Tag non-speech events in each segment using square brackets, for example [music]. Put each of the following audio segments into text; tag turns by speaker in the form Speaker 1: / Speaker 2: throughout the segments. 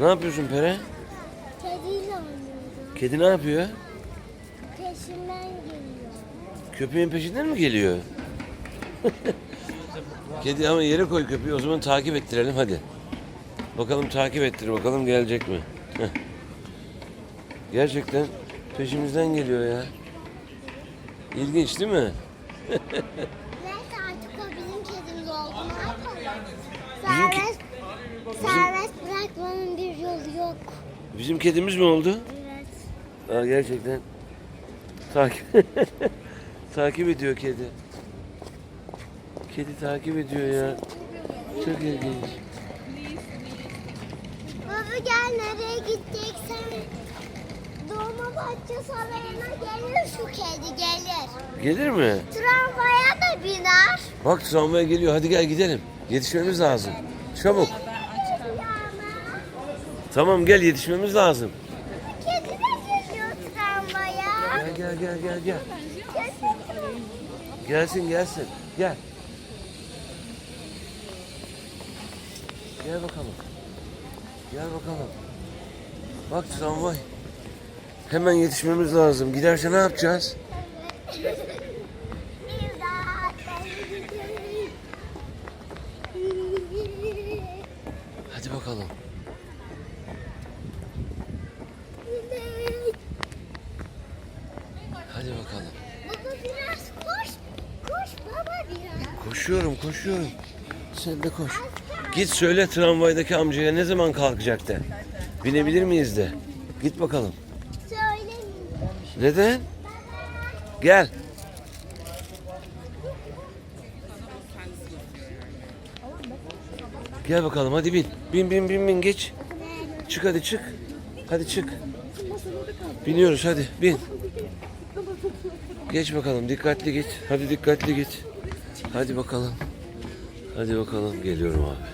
Speaker 1: Ne yapıyorsun Pere?
Speaker 2: Kediyle oynuyorum.
Speaker 1: Kedi ne yapıyor?
Speaker 2: Peşimden geliyor.
Speaker 1: Köpeğin peşinden mi geliyor? [laughs] Kedi ama yere koy köpeği o zaman takip ettirelim hadi. Bakalım takip ettir bakalım gelecek mi? Heh. Gerçekten peşimizden geliyor ya. İlginç değil mi? [laughs]
Speaker 2: Neyse artık o bizim kedimiz oldu. Ne yapalım?
Speaker 1: Bizim ki-
Speaker 2: Serbest, serbest bırakmanın bir yolu yok.
Speaker 1: Bizim kedimiz mi oldu?
Speaker 2: Evet.
Speaker 1: Aa, gerçekten. Takip [laughs] takip ediyor kedi. Kedi takip ediyor ya. Çok ilginç.
Speaker 2: Baba gel nereye gideceksen. Dolmabahçe Sarayı'na gelir şu kedi gelir.
Speaker 1: Gelir mi?
Speaker 2: Tramvaya da biner.
Speaker 1: Bak tramvaya geliyor. Hadi gel gidelim. Yetişmemiz lazım. Çabuk. Tamam gel yetişmemiz lazım.
Speaker 2: Kedi de geliyor tramvaya.
Speaker 1: Gel gel gel gel gel. Gelsin gelsin. Gel. Gel bakalım. Gel bakalım. Bak tramvay. Hemen yetişmemiz lazım. Giderse ne yapacağız?
Speaker 2: Baba biraz koş. Koş baba biraz.
Speaker 1: Koşuyorum koşuyorum. Sen de koş. Git söyle tramvaydaki amcaya ne zaman kalkacak de. Binebilir miyiz de. Git bakalım.
Speaker 2: Söyleyin.
Speaker 1: Neden? Gel. Gel bakalım hadi bin. Bin bin bin bin geç. Çık hadi çık. Hadi çık. Biniyoruz hadi bin. Geç bakalım dikkatli git. Hadi dikkatli git. Hadi bakalım. Hadi bakalım geliyorum abi.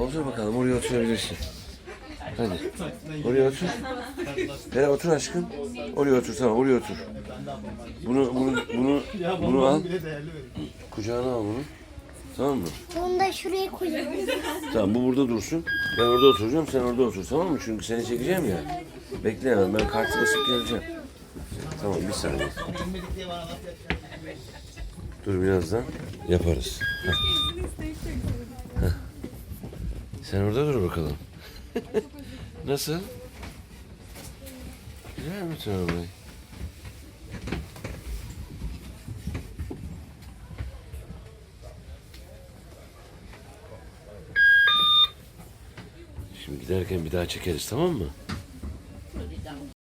Speaker 1: Otur bakalım oraya oturabilirsin. Hadi. Oraya otur. Hele otur aşkım. Oraya otur tamam oraya otur. Bunu bunu bunu bunu al. Kucağına al bunu. Tamam mı?
Speaker 2: Bunu da şuraya koyalım.
Speaker 1: Tamam bu burada dursun. Ben orada oturacağım sen orada otur tamam mı? Çünkü seni çekeceğim ya. Bekle hemen ben kartı basıp geleceğim. Tamam bir saniye. Dur birazdan yaparız. Sen orada dur bakalım. [laughs] Nasıl? Güzel mi tramvay? Şimdi giderken bir daha çekeriz tamam mı?